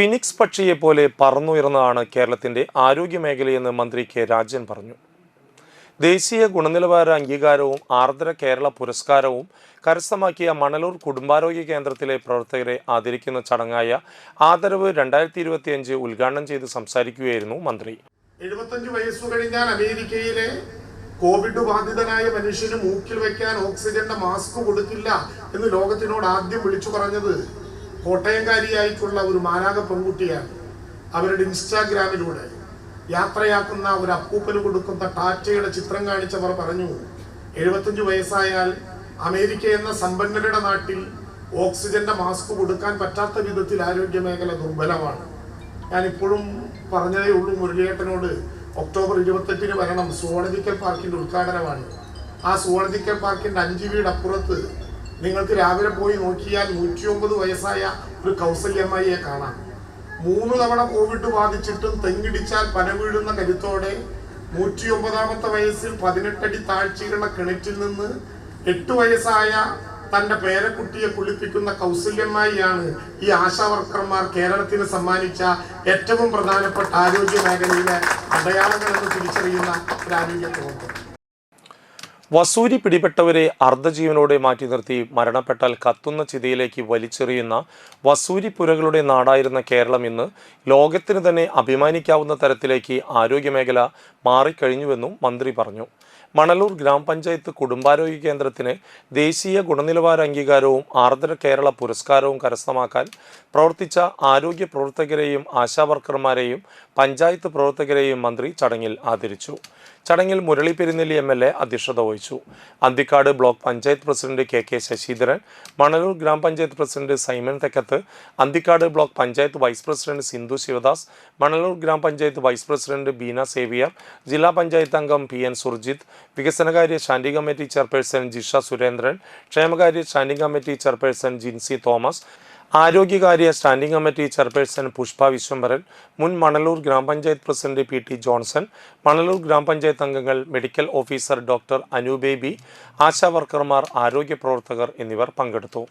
Phoenix പക്ഷിയെപ്പോലെ പറന്നുയർന്നതാണ് കേരളത്തിന്റെ ആരോഗ്യ മേഖലയെന്ന് മന്ത്രി കെ രാജൻ പറഞ്ഞു. ദേശീയ ഗുണനിലവാര അംഗീകാരവും ആർദ്ര കേരള പുരസ്കാരവും കരസ്ഥമാക്കിയ മണലൂർ കുടുംബാരോഗ്യ കേന്ദ്രത്തിലെ പ്രവർത്തകരെ ആദരിക്കുന്ന ചടങ്ങായ ആദരവ് രണ്ടായിരത്തി ഇരുപത്തിയഞ്ച് ഉദ്ഘാടനം ചെയ്ത് സംസാരിക്കുകയായിരുന്നു മന്ത്രി. എഴുപത്തഞ്ച് വയസ്സു കഴിഞ്ഞാൽ അമേരിക്കയിലെ കോവിഡ് ബാധിതനായ മനുഷ്യന് മൂക്കിൽ വെക്കാൻ ഓക്സിജന്റെ മാസ്ക് കൊടുക്കില്ല എന്ന് ലോകത്തിനോട് ആദ്യം വിളിച്ചു പറഞ്ഞത് കോട്ടയംകാരിയായിട്ടുള്ള ഒരു മാനാക പെൺകുട്ടിയാണ് അവരുടെ ഇൻസ്റ്റാഗ്രാമിലൂടെ യാത്രയാക്കുന്ന ഒരു അപ്പൂപ്പന് കൊടുക്കുന്ന ടാറ്റയുടെ ചിത്രം കാണിച്ചവർ പറഞ്ഞു എഴുപത്തഞ്ച് വയസ്സായാൽ അമേരിക്ക എന്ന സമ്പന്നരുടെ നാട്ടിൽ ഓക്സിജന്റെ മാസ്ക് കൊടുക്കാൻ പറ്റാത്ത വിധത്തിൽ ആരോഗ്യ മേഖല ദുർബലമാണ്. ഞാൻ ഇപ്പോഴും പറഞ്ഞതേ ഉള്ളൂ മുരളിയേട്ടനോട് ഒക്ടോബർ ഇരുപത്തെട്ടിന് വരണം. സുവോളജിക്കൽ പാർക്കിന്റെ ഉദ്ഘാടനമാണ്. ആ സുവോളജിക്കൽ പാർക്കിന്റെ അഞ്ച് വീട് അപ്പുറത്ത് നിങ്ങൾക്ക് രാവിലെ പോയി നോക്കിയാൽ നൂറ്റിയൊമ്പത് വയസ്സായ ഒരു കൗസല്യമ്മയെ കാണാം. മൂന്ന് തവണ കോവിഡ് ബാധിച്ചിട്ടും തെങ്ങിടിച്ചാൽ പന വീഴുന്ന കരുത്തോടെ നൂറ്റിയൊമ്പതാമത്തെ വയസ്സിൽ പതിനെട്ടടി താഴ്ചയുള്ള കിണറ്റിൽ നിന്ന് എട്ട് വയസ്സായ തന്റെ പേരക്കുട്ടിയെ കുളിപ്പിക്കുന്ന കൗസല്യമ്മയാണ് ഈ ആശാ വർക്കർമാർ കേരളത്തിന് സമ്മാനിച്ച ഏറ്റവും പ്രധാനപ്പെട്ട ആരോഗ്യ മേഖലയിലെ അടയാളങ്ങൾ എന്ന് തിരിച്ചറിയുന്ന ഒരു ആരോഗ്യ പ്രവർത്തനം വസൂരി പിടിപെട്ടവരെ അർദ്ധജീവനോടെ മാറ്റി നിർത്തി മരണപ്പെട്ടാൽ കത്തുന്ന ചിതയിലേക്ക് വലിച്ചെറിയുന്ന വസൂരിപ്പുരകളുടെ നാടായിരുന്ന കേരളം ഇന്ന് ലോകത്തിന് തന്നെ അഭിമാനിക്കാവുന്ന തരത്തിലേക്ക് ആരോഗ്യമേഖല മാറിക്കഴിഞ്ഞുവെന്നും മന്ത്രി പറഞ്ഞു. മണലൂർ ഗ്രാമപഞ്ചായത്ത് കുടുംബാരോഗ്യ കേന്ദ്രത്തിന് ദേശീയ ഗുണനിലവാര അംഗീകാരവും ആർദ്ര കേരള പുരസ്കാരവും കരസ്ഥമാക്കാൻ പ്രവർത്തിച്ച ആരോഗ്യ പ്രവർത്തകരെയും ആശാവർക്കർമാരെയും പഞ്ചായത്ത് പ്രവർത്തകരെയും മന്ത്രി ചടങ്ങിൽ ആദരിച്ചു. ചടങ്ങിൽ Murali Perunnelli M L A അധ്യക്ഷത വഹിച്ചു. Anthikad block panchayat president K K Sasidharan Manalur ഗ്രാമപഞ്ചായത്ത് president Simon Thekkath Anthikad block panchayat vice president Sindhu Sivadas Manalur ഗ്രാമപഞ്ചായത്ത് വൈസ് പ്രസിഡന്റ് ബീന സേവിയർ ജില്ലാ പഞ്ചായത്ത് അംഗം പി എൻ സുർജിത്ത് വികസനകാര്യ standing committee chairperson Jisha Surendran ക്ഷേമകാര്യ standing committee chairperson Jincy Thomas ആരോഗ്യകാര്യ standing committee chairperson Pushpa Viswambharan മുൻ മണലൂർ ഗ്രാമപഞ്ചായത്ത് president P T Johnson Manalur ഗ്രാമപഞ്ചായത്ത് അംഗങ്ങൾ medical officer doctor Anu Baby Asha വർക്കർമാർ ആരോഗ്യ പ്രവർത്തകർ എന്നിവർ പങ്കെടുത്തു.